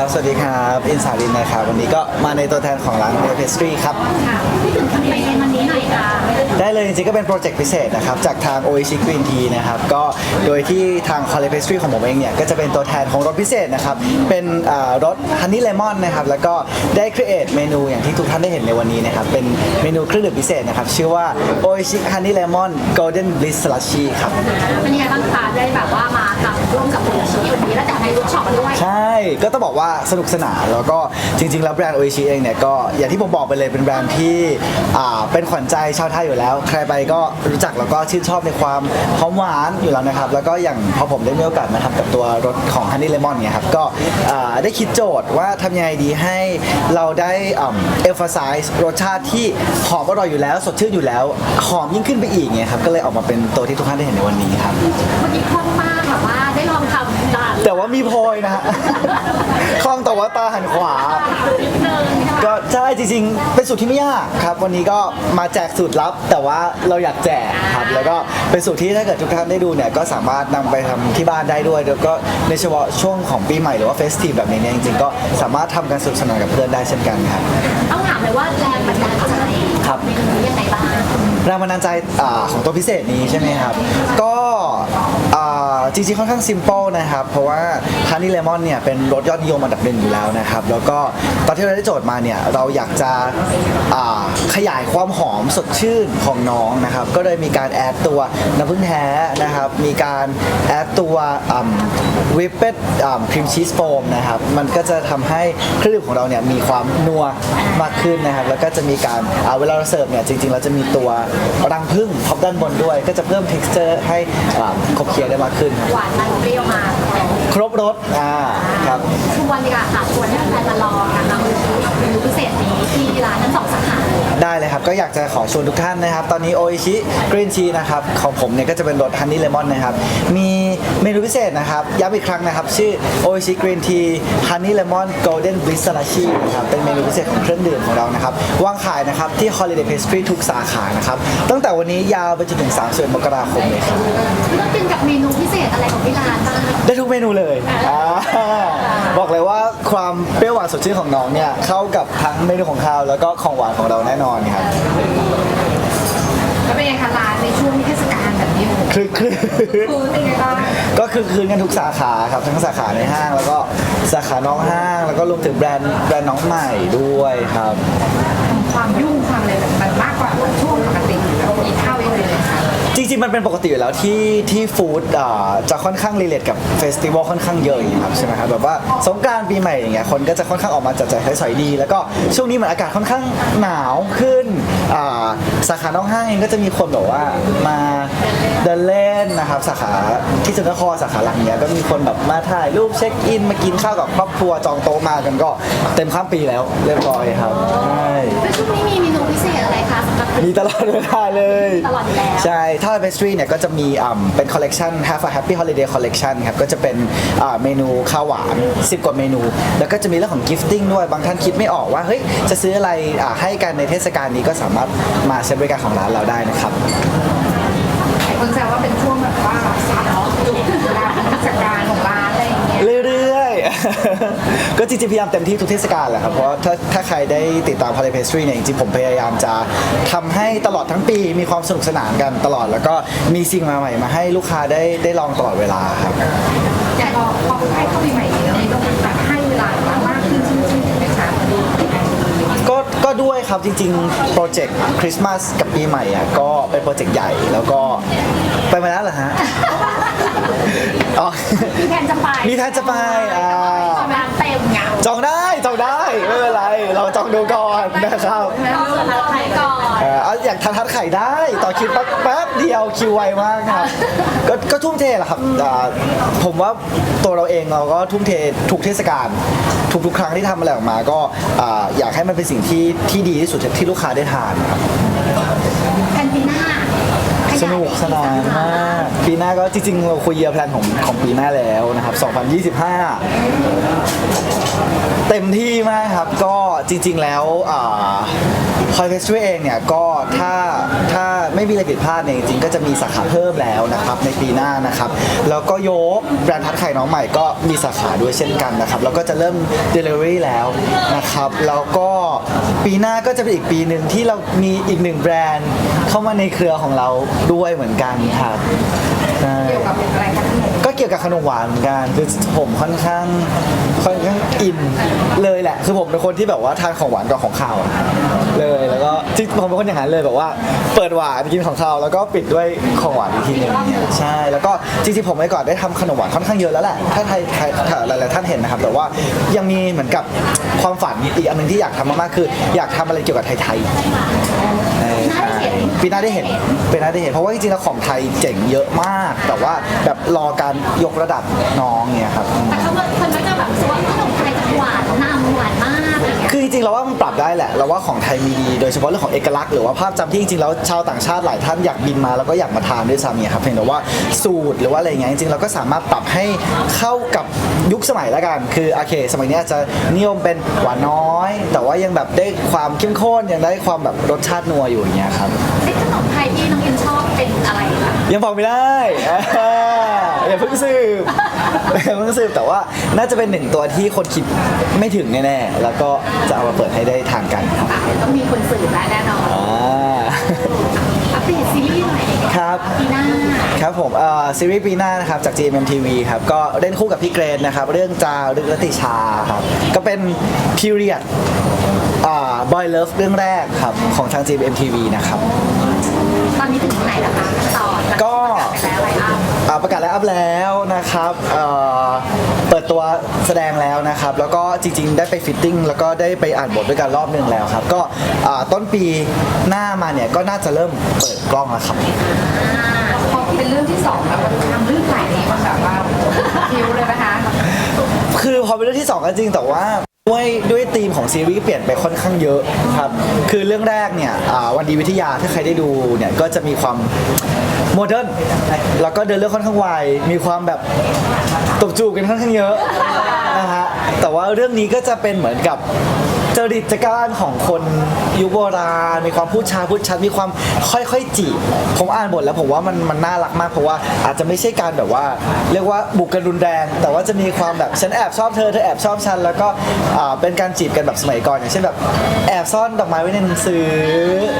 ครับสวัสดีครับอินสารินนะครับวันนี้ก็มาในตัวแทนของร้านเ p เพสตรีครับค่ะพูดถึงแคมเปญวันนี้หน่อยค่ะได้เลยจริงๆก็เป็นโปรเจกต์พิเศษนะครับจากทาง o i c h i Green Tea นะครับก็โดยที่ทาง c o l l e Pastry ของผมเองเนี่ยก็จะเป็นตัวแทนของรสพิเศษนะครับเป็นอ่ารสฮันนี่เลมอนนะครับแล้วก็ได้ครีเอทเมนูอย่างที่ทุกท่านได้เห็นในวันนี้นะครับเป็นเมนูเครื่องดื่มพิเศษนะครับชื่อว่า o i c h i Honey Lemon Golden Bliss Slushy ครับเป็นยังไงบ้างคะได้แบบว่ามาทำร่วมกับคุณชีวันนี้แล้วจากในรูปช็อปมาด้วยใช่ ก็ต้องบอกว่าสนุกสนานแล้วก็จริงๆ แล้วแบรนด์โออิชิเองเนี่ยก็อย่างที่ผมบอกไปเลยเป็นแบรนด์ที่อ่าเป็นขวัญใจชาวไทยอยู่แล้ว ใครไปก็รู้จักแล้วก็ชื่นชอบในความหอมหวานอยู่แล้วนะครับ แล้วก็อย่างพอผมได้มีโอกาสมาทำกับตัวรสของ Honey Lemon เนี่ยครับก็อ่าได้คิดโจทย์ว่าทำยังไงดีให้เราได้เอลฟาไซส์รสชาติที่หอมอร่อยอยู่แล้ว สดชื่นอยู่แล้วหอมยิ่งขึ้นไปอีกเนี่ยครับก็เลยออกมาเป็นตัวที่ทุกท่านได้เห็นในวันนี้ครับำตามแต่ว่ามีพลอยนะฮะ คล่องแต่ว่าตาหันขวานิดนึงใช่ไหมก็ใช่จริงๆ เป็นสูตรที่ไม่ยากครับ วันนี้ก็มาแจกสูตรลับ แต่ว่าเราอยากแจกครับ แล้วก็เป็นสูตรที่ถ้าเกิดทุกท่านได้ดูเนี่ยก็สามารถนำไปทำที่บ้านได้ด้วย แล้วก็ในเฉพาะช่วงของปีใหม่หรือว่าเฟสทีฟแบบนี้เนี่ยจริงๆก็สามารถทำกันสนุกสนานกับเพื่อนได้เช่นกันครับ ต้องถามเลยว่าแรงบันดาลใจครับ เมนูนี้ยังไงบ้าง แรงบันดาลใจอ่าของตัวพิเศษนี้ใช่ไหมครับ ก็ อ่าจริงๆค่อนข้างซิม p ป e นะครับ เพราะว่าฮันนี่เลมอนเนี่ยเป็นรสยอดนิยมอันดับหนึ่งอยู่แล้วนะครับ แล้วก็ตอนที่เราได้โจทย์มาเนี่ยเราอยากจะอ่าขยายความหอมสดชื่นของน้องนะครับ ก็เลยมีการแอดตัวน้ำผึ้งแท้นะครับ มีการแอดตัววิปเปิดครีมชีสโฟมนะครับ มันก็จะทำให้เครื่องดื่มของเราเนี่ยมีความนัวมากขึ้นนะครับ แล้วก็จะมีการอ่าเวลาเราเสิร์ฟเนี่ยจริงๆ เราจะมีตัวรังผึ้งท็อปด้านบนด้วย ก็จะเพิ่ม texture ให้อ่าครบคลียร์ได้มากขึ้น หวานมันเปรี้ยวมาครบรสอ่าครับชวนดีกว่าค่ะชวนให้แฟนๆมาลองนะคะเมนูพิเศษนี้ที่ร้านทั้งสองสาขา ได้เลยครับ ก็อยากจะขอชวนทุกท่านนะครับ ตอนนี้โออิชิกรีนทีนะครับ ของผมเนี่ยก็จะเป็นรสฮันนี่เลมอนนะครับ มีเมนูพิเศษนะครับ ย้ำอีกครั้งนะครับ ชื่อโออิชิกรีนทีฮันนี่เลมอนโกลเด้นบลิสซาลาชีนะครับ เป็นเมนูพิเศษของเครื่องดื่มของเรานะครับ วางขายนะครับที่ Holiday Pastry ทุกสาขานะครับ ตั้งแต่วันนี้ยาวไปจนถึง31มกราคมเลยครับเลือกกินกับเมนูพิเศษอะไรของที่ร้านบ้างได้ทุกเมนูเลยอ่า บอกเลยว่าความเปรี้ยวหวานสดชื่นของน้องเนี่ยเข้ากับทั้งเมนูของข้าวแล้วก็ของหวานของเราแน่นอนครับแล้วเป็นไงคะร้านในช่วงเทศกาลแบบนี้โอ้โหคลึกคลืนคือเป็นไงบ้างก็คือคืนกันทุกสาขาครับทั้งสาขาในห้างแล้วก็สาขาน้องห้าง แล้วก็รวมถึงแบรนด์แบรนด์น้องใหม่ด้วยครับ ความยุ่งความอะไรแบบมันมากกว่าช่วงปกติอีกเท่ายังเลยค่ะ จริงๆ มันเป็นปกติอยู่แล้วที่ที่ฟู้ดอ่าจะค่อนข้างรีเลทกับเฟสติวัลค่อนข้างเยอะอย่างเงี้ยครับใช่ไหมครับแบบว่าสงกรานต์ปีใหม่อย่างเงี้ยคนก็จะค่อนข้างออกมาจัดจ่ายใช้สอยดี แล้วก็ช่วงนี้เหมือนอากาศค่อนข้างหนาวขึ้นอ่าสาขาน้องห้างเองก็จะมีคนแบบว่ามาเดินเล่นนะครับสาขาที่จุฬาครสาขาหลังเนี้ยก็มีคนแบบมาถ่ายรูปเช็คอินมากินข้าวกับครอบครัวจองโต๊ะมากันก็เต็มข้ามปีแล้วเรียบร้อยครับใช่ แล้วช่วงนี้มีเมนูพิเศษ มีตลอดเวลาเลยตลอดอยู่แล้ว ใช่ ถ้าเป็น pastry เนี่ยก็จะมีอ่าเป็นคอลเลกชัน Have a Happy Holiday Collection ครับ ก็จะเป็นอ่าเมนูข้าวหวาน 10 กว่าเมนู แล้วก็จะมีเรื่องของ gifting ด้วย บางท่านคิดไม่ออกว่า เฮ้ย จะซื้ออะไรอ่าให้กันในเทศกาลนี้ก็สามารถมาใช้บริการของร้านเราได้นะครับ จริงๆพยายามเต็มที่ทุกเทศกาลแหละครับเพราะว่าถ้าถ้าใครได้ติดตาม Holiday Pastry เนี่ยจริงๆผมพยายามจะทำให้ตลอดทั้งปีมีความสนุกสนานกันตลอด แล้วก็มีสิ่งใหม่ๆมาให้ลูกค้าได้ได้ลองตลอดเวลาครับ แต่พอพอใกล้เข้าปีใหม่เนี่ยเราต้องแบบให้เวลามากขึ้นจริงๆไหมคะก็ก็ด้วยครับจริงๆ โปรเจกต์คริสต์มาสกับปีใหม่อะก็เป็นโปรเจกต์ใหญ่แล้วก็ไปมาแล้วเหรอฮะอ๋อ มีแผนจะไปมีแผนจะไปอ่าร้านเต็มเงา จองได้จองได้ไม่เป็นไร เราจองดูก่อนนะครับเราเสิร์ฟไทยก่อน เอ่อเอาอยากทานทัดไข่ได้ ต่อคิวแป๊บแป๊บเดียวคิวไวมากครับก็ก็ทุ่มเทแหละครับอ่าผมว่าตัวเราเองเราก็ทุ่มเททุกเทศกาลทุกๆครั้งที่ทำอะไรออกมา ก็อ่าอยากให้มันเป็นสิ่งที่ที่ดีที่สุดที่ลูกค้าได้ทานครับแผนปีหน้าขยายสนุกสนานมาก ปีหน้าก็จริงๆ เราคุยเยียร์แพลนของของปีหน้าแล้วนะครับ 2025 เต็มที่มากครับ ก็จริง ๆ แล้ว คอยเฟสติวัลเองเนี่ยก็ถ้าถ้าไม่มีอะไรผิดพลาดเนี่ยจริงๆก็จะมีสาขาเพิ่มแล้วนะครับในปีหน้านะครับแล้วก็โยกแบรนด์ทัดไข่น้องใหม่ก็มีสาขาด้วยเช่นกันนะครับแล้วก็จะเริ่ม Delivery แล้วนะครับแล้วก็ปีหน้าก็จะเป็นอีกปีหนึ่งที่เรามีอีกหนึ่งแบรนด์เข้ามาในเครือของเราด้วยเหมือนกันครับ ใช่เกี่ยวกับอะไรคะพี่ก็เกี่ยวกับขนมหวานเหมือนกันคือผมค่อนข้างค่อนข้างอินเลยแหละ คือผมเป็นคนที่แบบว่าทานของหวานกับของข้าวอะเลยแล้วก็จริงผมเป็นคนอย่างนั้นเลยแบบว่า เปิดหวานกินของข้าวแล้วก็ปิดด้วยของหวานอีกทีหนึงเนี่ยใช่แล้วก็จริงๆผมเมื่อก่อนได้ทำขนมหวานค่อนข้างเยอะแล้วแหละถ้าใครใครถ้าหลายๆท่านเห็นนะครับ แต่ว่ายังมีเหมือนกับ ความฝันอีกอันหนึงที่อยากทำมากๆคือ อยากทำอะไรเกี่ยวกับไทยๆน่าได้เห็นปีหน้าได้เห็นปีหน้าได้เห็น เพราะว่าจริงๆแล้วของไทยเจ๋งเยอะมาก แต่ว่าแบบรอการยกระดับน้องเนี่ยครับ แต่เขาบอกคนก็จะแบบรู้สึกว่าขนมไทยจะหวานนำหวานมาก คือจริงๆเราว่ามันปรับได้แหละเราว่าของไทยมีดีโดยเฉพาะเรื่องของเอกลักษณ์หรือว่าภาพจำที่จริงๆแล้วชาวต่างชาติหลายท่านอยากบินมาแล้วก็อยากมาทานด้วยซ้ำเนี่ยครับเพียงแต่ว่าสูตรหรือว่าอะไรอย่างเงี้ยจริงๆเราก็สามารถปรับให้เข้ากับยุคสมัยแล้วกัน คือโอเค สมัยเนี้ยจะนิยมเป็นหวานน้อย แต่ว่ายังแบบได้ความเข้มข้นยังได้ความแบบรสชาตินัวอยู่อย่างเงี้ยครับ ไอ้ขนมไทยที่น้อง เป็นอะไรคะยังบอกไม่ได้อ่าอย่าเพิ่งสืบอย่าเพิ่งสืบแต่ว่าน่าจะเป็นหนึ่งตัวที่คนคิดไม่ถึงแน่ๆแล้วก็จะเอามาเปิดให้ได้ทานกันครับอะต้องมีคนสืบแล้วแน่นอนอ่า อัปเดตซีรีส์หน่อยครับ ปีหน้าครับผมเอ่อซีรีส์ปีหน้านะครับจาก GMMTV ครับก็เล่นคู่กับพี่เกรนนะครับ เรื่องจารึกรติชาครับ ก็เป็น period อ่า boy love เรื่องแรกครับ ของทาง GMMTV นะครับต อนนี้ถึงไหนแล้วคะต่อจากก็ที่ประกาศไปแล้วอะไรอ้ำอ่าประกาศแล้วอัพแล้วนะครับเอ่อเปิดตัวแสดงแล้วนะครับ แล้วก็จริง ๆ ได้ไปฟิตติ้งแล้วก็ได้ไปอ่านบทด้วยกันรอบหนึ่งแล้วครับ ก็อ่าต้นปีหน้ามาเนี่ยก็น่าจะเริ่มเปิดกล้องแล้วครับ พอเป็นเรื่องที่สองแล้วมันทำเรื่องใหม่นี้มันแบบว่าคิวเลยไหมคะคือพอเป็นเรื่องที่2ก็จริงแต่ว่า ด้วยด้วยธีมของซีรีส์เปลี่ยนไปค่อนข้างเยอะครับคือเรื่องแรกเนี่ยอ่าวันดีวิทยาถ้าใครได้ดูเนี่ยก็จะมีความโมเดิร์นแล้วก็เดินเรื่องค่อนข้างไวมีความแบบตบจูบกันค่อนข้างเยอะนะฮะแต่ว่าเรื่องนี้ก็จะเป็นเหมือนกับ จริตจักรานของคนยุคโบราณมีความพูดชาพูดชัดมีความค่อยๆจีบผมอ่านบทแล้วผมว่ามันมันน่ารักมากเพราะว่าอาจจะไม่ใช่การแบบว่า เรียกว่าบุกกันรุนแรง แต่ว่าจะมีความแบบฉันแอบชอบเธอเธอแอบชอบฉันแล้วก็อ่าเป็นการจีบกันแบบสมัยก่อนอย่างเช่นแบบแอบซ่อนดอกไม้ไว้ในหนังสือ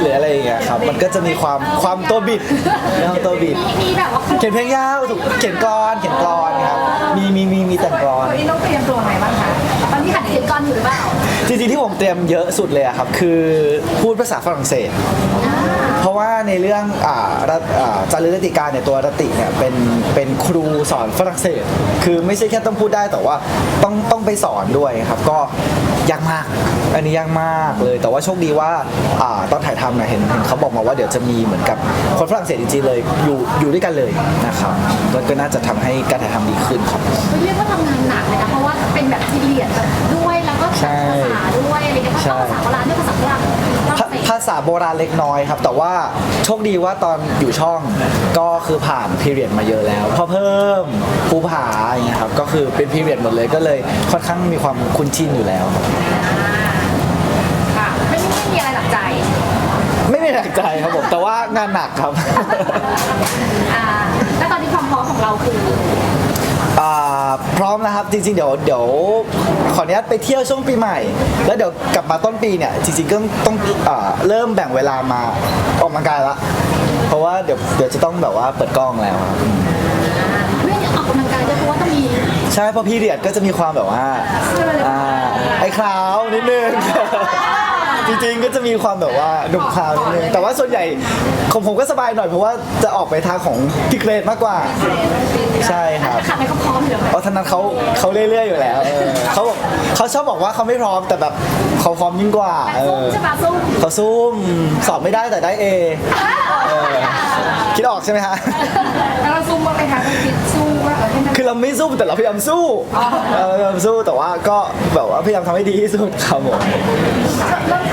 หรืออะไรอย่างเงี้ยครับมันก็จะมีความความตัวบิดเรื่องตัวบิด มีมีแบบว่าเขียนเพลงยาวถูกเขียนกรอนเขียนกรอนครับมีมีมีมีแต่งกรอน วันนี้ต้องเตรียมตัวไงบ้างคะ ตอนนี้หัดเขียนกรอยู่หรือเปล่า จริงๆที่ผมเตรียมเยอะสุดเลยอะครับ คือพูดภาษาฝรั่งเศส เพราะว่าในเรื่องอ่ารัตอ่าจารึกรติการเนี่ยตัวรติเนี่ยเป็นเป็นครูสอนฝรั่งเศส คือไม่ใช่แค่ต้องพูดได้แต่ว่าต้องต้องไปสอนด้วยครับก็ยากมาก อันนี้ยากมากเลย แต่ว่าโชคดีว่าอ่าตอนถ่ายทำเนี่ยเห็นเห็นเขาบอกมาว่าเดี๋ยวจะมีเหมือนกับคนฝรั่งเศสจริงๆเลยอยู่อยู่ด้วยกันเลยนะครับก็ก็น่าจะทำให้การถ่ายทำดีขึ้นครับ เรียกว่าทำงานหนักเลยนะเพราะว่าเป็นแบบที่เรียนแบบด้วยแล้วก็ ใช่ ภาษา ด้วยอะไรเงี้ยก็ต้องภาษาโบราณด้วยภาษาฝรั่งต้องภาไปภาษาโบราณเล็กน้อยครับ แต่ว่าโชคดีว่าตอนอยู่ช่องก็คือผ่านพีเรียดมาเยอะแล้วพอเพิ่มภูผาอย่างเงี้ยครับก็คือเป็นพีเรียดหมดเลยก็เลยค่อนข้างมีความคุ้นชินอยู่แล้วค่ะไม่ไม่มีอะไรหนักใจ ไม่มีหนักใจครับผมแต่ว่างานหนักครับ อ่าแล้วตอนนี้ความพร้อมของเราคือ อ่า พร้อมนะครับจริงๆเดี๋ยวเดี๋ยวขออนุญาตไปเที่ยวช่วงปีใหม่ แล้วเดี๋ยวกลับมาต้นปีเนี่ยจริงๆก็ต้องอ่าเริ่มแบ่งเวลามาออกกำลังกายละเพราะว่าเดี๋ยวเดี๋ยวจะต้องแบบว่าเปิดกล้องแล้วครับไม่ได้ออกกำลังกายด้วยเพราะว่าต้องมีใช่เพราะพีเรียดก็จะมีความแบบว่าอ่าไอ้คราวนิดนึง จริงๆก็จะมีความแบบว่าหนุ่มคราวนิดนึงแต่ว่าส่วนใหญ่ของผมก็สบายหน่อยเพราะว่าจะออกไปทางของพี่เกรดมากกว่า ใช่ครับขับไปเขาพร้อมอยู่แล้วเพราะท่านั้นเขาเขาเรื่อยๆอยู่แล้วเออเขาบอกเขาชอบบอกว่าเขาไม่พร้อมแต่แบบเขาพร้อมยิ่งกว่าแต่เอซุ่มอใช่ปะซุ่มเขาซุ่มสอบไม่ได้แต่ได้เอเออคิดออกใช่ไหมฮะ แล้วเราซูมบ้างไหมคะต้องคิดสู้ว่าเออให้มันคือเราไม่สู้แต่เราพยายามสู้เออพยายามสู้แต่ว่าก็แบบว่าพยายามทำให้ดีที่สุดครับผม เริ่ม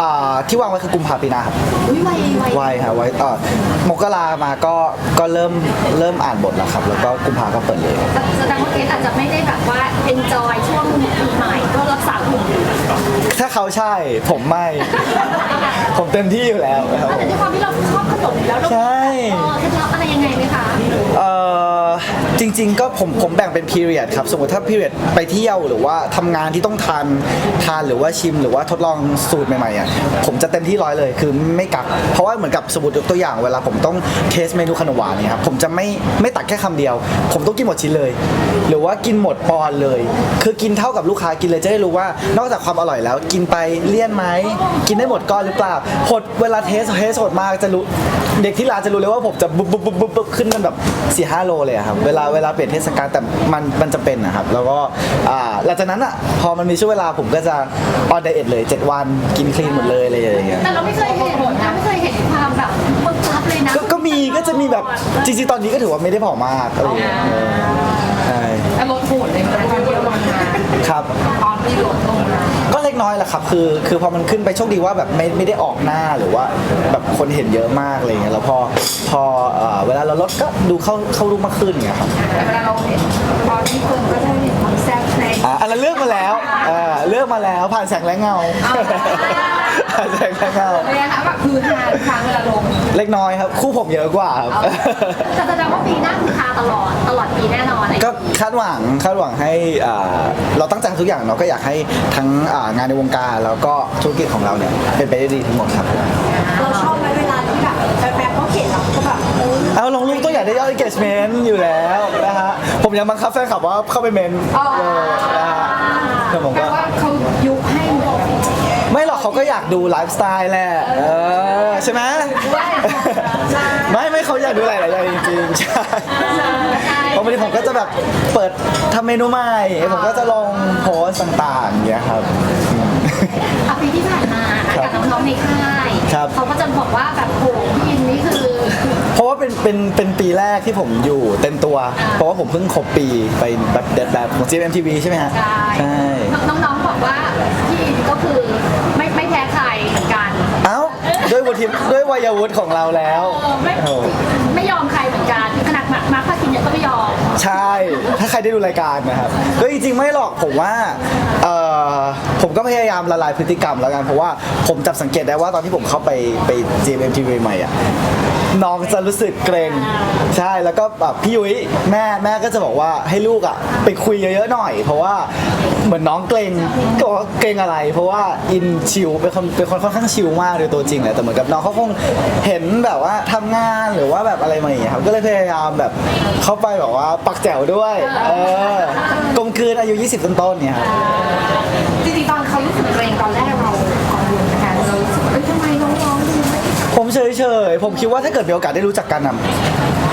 อ่าที่วางไว้คือกุมภาปีหน้าครับอุ้ยไวไวไว้ครับไว้เอ่อมกรามาก็ก็เริ่มเริ่มอ่านบทแล้วครับ แล้วก็กุมภาก็เปิดเลย แสดงว่าเกรซอาจจะไม่ได้แบบว่า enjoy ช่วงปีใหม่เขาใช่ผมไม่ ผมเต็มที่อยู่แล้วครับผแต่มด้วยความที่เราชอบขนมอยู่แล้วเราใช่ เออเคล็ดลับอะไรยังไงไหมคะ เอ่อจริง ๆ ก็ผมผมแบ่งเป็น period ครับ สมมติถ้า period ไปเที่ยวหรือว่าทำงานที่ต้องทานทานหรือว่าชิมหรือว่าทดลองสูตรใหม่ๆอะผมจะเต็มที่ร้อยเลยคือไม่กักเพราะว่าเหมือนกับสมมติยกตัวอย่างเวลาผมต้องเทสเมนูขนมหวานเนี่ยครับผมจะไม่ไม่ตักแค่คำเดียว ผมต้องกินหมดชิ้นเลย หรือว่ากินหมดปอนด์เลย คือกินเท่ากับลูกค้ากินเลยจะได้รู้ว่านอกจากความอร่อยแล้ว กินไปเลี่ยนไหมกินได้หมดก้อนหรือเปล่าหดเวลาเทสเทสหดมากจะรู้เด็กที่ร้านจะรู้เลยว่าผมจะบุ๊บบุ๊บบุ๊บบุ๊บขึ้นกันแบบ4ี่ห้าโลเลยอะครับเวลาเวลาเปลี่ยนเทศกาลแต่มันมันจะเป็นนะครับแล้วก็อ่าหลังจากนั้นอะพอมันมีช่วงเวลาผมก็จะออนไดเอทเลย7วันกินคลีนหมดเลยอะไรอย่างเงี้ย แต่เราไม่เคยเห็นเราไม่เคยเห็นความแบบปึ๊บปั๊บเลยนะก็ก็มีก็จะมีแบบจริงๆตอนนี้ก็ถือว่าไม่ได้ผอมมากอะไรอย่างเงี้ยเออใช่แล้วลดหุ่นเลยไหมตอนที่เราลงมาครับ ตอนที่ลดลงมาก็เล็ก น้อยแหละครับ คือคือพอมันขึ้นไปโชคดีว่าแบบไม่ไม่ได้ออกหน้าหรือว่าแบบคนเห็นเยอะมากอะไรเงี้ยแล้วพอพอเอ่อเวลาเราลดก็ดูเข้าเข้ารูปมากขึ้นเงี้ยครับแต่เวลาเราเห็นตอนที่คนก็จะเห็นความแซ่บในอะอันนั้นเลือกมาแล้ว อ่าเลือกมาแล้วผ่านแสงและเงาผ่านแสงและเงาระยะแบบคือทานครั้งเวลาลงเล็กน้อยครับ คู่ผมเยอะกว่าครับแต่แสดงว่าปีหน้าคือทาตลอดตลอดปีแน่นอนเลยก็คาดหวังคาดหวังให้อ่าเราตั้งใจทุกอย่างเราก็อยากให้ทั้งอ่างานในวงการแล้วก็ธุรกิจของเราเนี่ยเป็นไปได้ดีทั้งหมดครับ เราชอบไหมเวลาที่แบบแฟนๆเขาเห็นเราก็แบบเออเอาลงรูปต้องอยากได้ยอด engagement อยู่แล้วนะฮะ ผมยังบังคับแฟนคลับว่าเข้าไปเมนอ๋อเออนะฮะ แต่ผม แปล ก็ ว่าเขายุให้หมด ไม่หร อกเขาก็อยากดูไลฟ์สไตล์แหละเออใช่ไหมไม่ไม่เขาอยากดูหลายๆอย่างจริงๆใช่เพราะบางทีผมก็จะแบบเปิดทำเมนูใหม่ผมก็จะลงโพสต์ต่างๆอย่างเงี้ยครับ อะปีที่ผ่านมานะกับน้องๆในค่ายครับ เขาก็จะบอกว่าแบบโหพี่อินนี่คือเพราะว่าเป็นเป็นเป็นปีแรกที่ผมอยู่เต็มตัว เพราะว่าผมเพิ่งครบปีไปแบบเดดแบบของ GMMTV ใช่ไหมฮะใช่ใช่น้องๆบอกว่าพี่อินก็คือไม่ไม่แพ้ใครเหมือนกัน เอ้า ด้วยวุฒิด้วยวัยวุฒิของเราแล้ว เออไม่โอ้ ไม่ยอมใครเหมือนกันขนาดมามาร์คพาคินเนี่ยก็ไม่ยอมใช่ ถ้าใครได้ดูรายการนะครับก็จริงๆไม่หรอกผมว่าเอ่อผมก็พยายามละลายพฤติกรรมแล้วกันเพราะว่าผมจับสังเกตได้ว่าตอนที่ผมเข้าไปไป GMMTV ใหม่อะน้องจะรู้สึกเกรงใช่แล้วก็แบบพี่ยุ้ยแม่แม่ก็จะบอกว่าให้ลูกอะไปคุยเยอะๆหน่อย เพราะว่าเหมือนน้องเกรงก็บอกว่าเกรงอะไร เพราะว่าอินชิลเป็นคนเป็นคนค่อนข้างชิลมากโดยตัวจริงแหละแต่เหมือนกับน้องเขาคงเห็นแบบว่าทำงานหรือว่าแบบอะไรมาอย่างเงี้ยครับก็เลยพยายามแบบเข้าไปแบบว่าปักแจ๋วด้วยเออกลมคืนอายุ 20 ต้นๆเนี่ยครับ จริงๆตอนเขารู้สึกเกรงตอนแรกเรากั เฉยๆ ผมคิดว่าถ้าเกิดมีโอกาสได้รู้จักกันอะ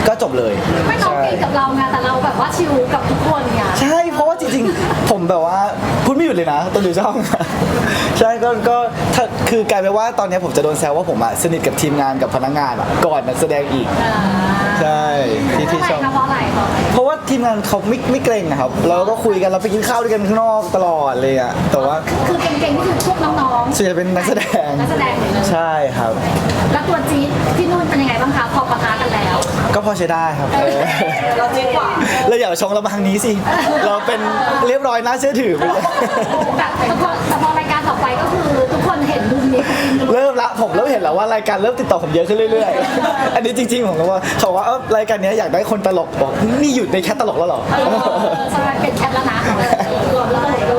ก็จบเลย ไม่น้องเก่งกับเราไงแต่เราแบบว่าชิลกับทุกคนไงใช่เพราะว่าจริงๆ ผมแบบว่าพูดไม่หยุดเลยนะตอนอยู่ช่อง ใช่ก็ก็ถ้าคือกลายเป็นว่าตอนนี้ผมจะโดนแซวว่าผมอะสนิทกับทีมงานกับพนักงานอะก่อนนักแสดงอีกใช่ที่เพราะที่อะไรช่องคะเพราะอะไรเพราะอะไรเพราะว่าทีมงานเขาไม่ไม่เกรงอะครับเราก็คุยกันเราไปกินข้าวด้วยกันข้างนอกตลอดเลยอะแต่ว่าคือเก่งๆนี่คือพวกน้องส่วนใหญ่เป็นนักแสดงนักแสดงหมดเลยใช่ครับ แล้วตัวจี๊ดที่นู่นเป็นยังไงบ้างคะพอปะทะกันแล้ว ก็พอใช้ได้ครับเออเราจริงกว่าเราอย่าชงเรามาทางนี้สิ เราเป็นเรียบร้อยน่าเชื่อถือไปเลยแต่แต่พอแต่พอรายการต่อไปก็คือทุกคนเห็นมุมนี้คุณอินดูเริ่มละผมเริ่มเห็นแล้วว่ารายการเริ่มติดต่อผมเยอะขึ้นเรื่อยๆ อันนี้จริงๆผมก็ว่าเขาว่าเอ้ารายการเนี้ยอยากได้คนตลกบอกนี่หยุดในแค่ตลกแล้วเหรอ เออสำหรับเป็นแคปแล้วนะรวมแล้วก็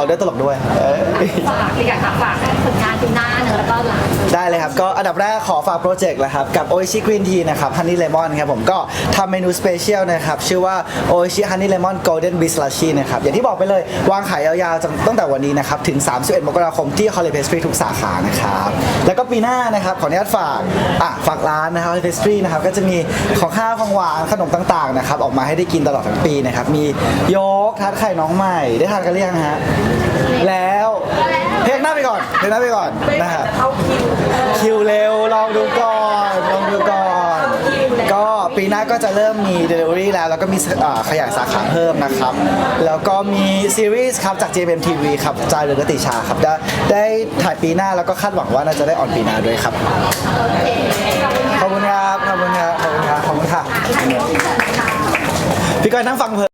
รับเราได้ตลกด้วยเอ้ยฝากดีกว่าค่ะฝากผลงานปีหน้าเนอะแล้วก็หลังได้เลยครับ ก็อันดับแรกขอฝากโปรเจกต์นะครับ กับ o i s h i Green Tea นะครับ Honey Lemon ครับผมก็ทำเมนูสเปเชียลนะครับ ชื่อว่า o i s h i Honey Lemon Golden b i s l a s h i นะครับ อย่างที่บอกไปเลย วางขายยาวๆจนตั้งแต่วันนี้นะครับ ถึง 31 มกราคมที่ Holly Pastry ทุกสาขานะครับ แล้วก็ปีหน้านะครับ ขออนุญาตฝากอะฝากร้านนะครับ Holly Pastry นะครับก็จะมีของข้าวของหวานขนมต่างๆนะครับออกมาให้ได้กินตลอดทั้งปีนะครับมีโยกทาร์ตไข่น้องใหม่ได้ทานกันหรือยังฮะแล้ว เพลงหน้าไปก่อนเพลงหน้าไปก่อนนะฮะเขาคิวคิวเร็วลองดูก่อนลองดูก่อน ก็ปีหน้าก็จะเริ่มมี Delivery แล้ว แล้วก็มีเอ่อขยายสาขาเพิ่มนะครับ แล้วก็มีซีรีส์ครับจาก JMTV ครับจายเรือกติชาครับได้ได้ถ่ายปีหน้าแล้วก็คาดหวังว่าน่าจะได้ออนปีหน้าด้วยครับขอบคุณครับขอบคุณครับขอบคุณครับขอบคุณค่ะพี่ก้อยนั่งฟังเพลิน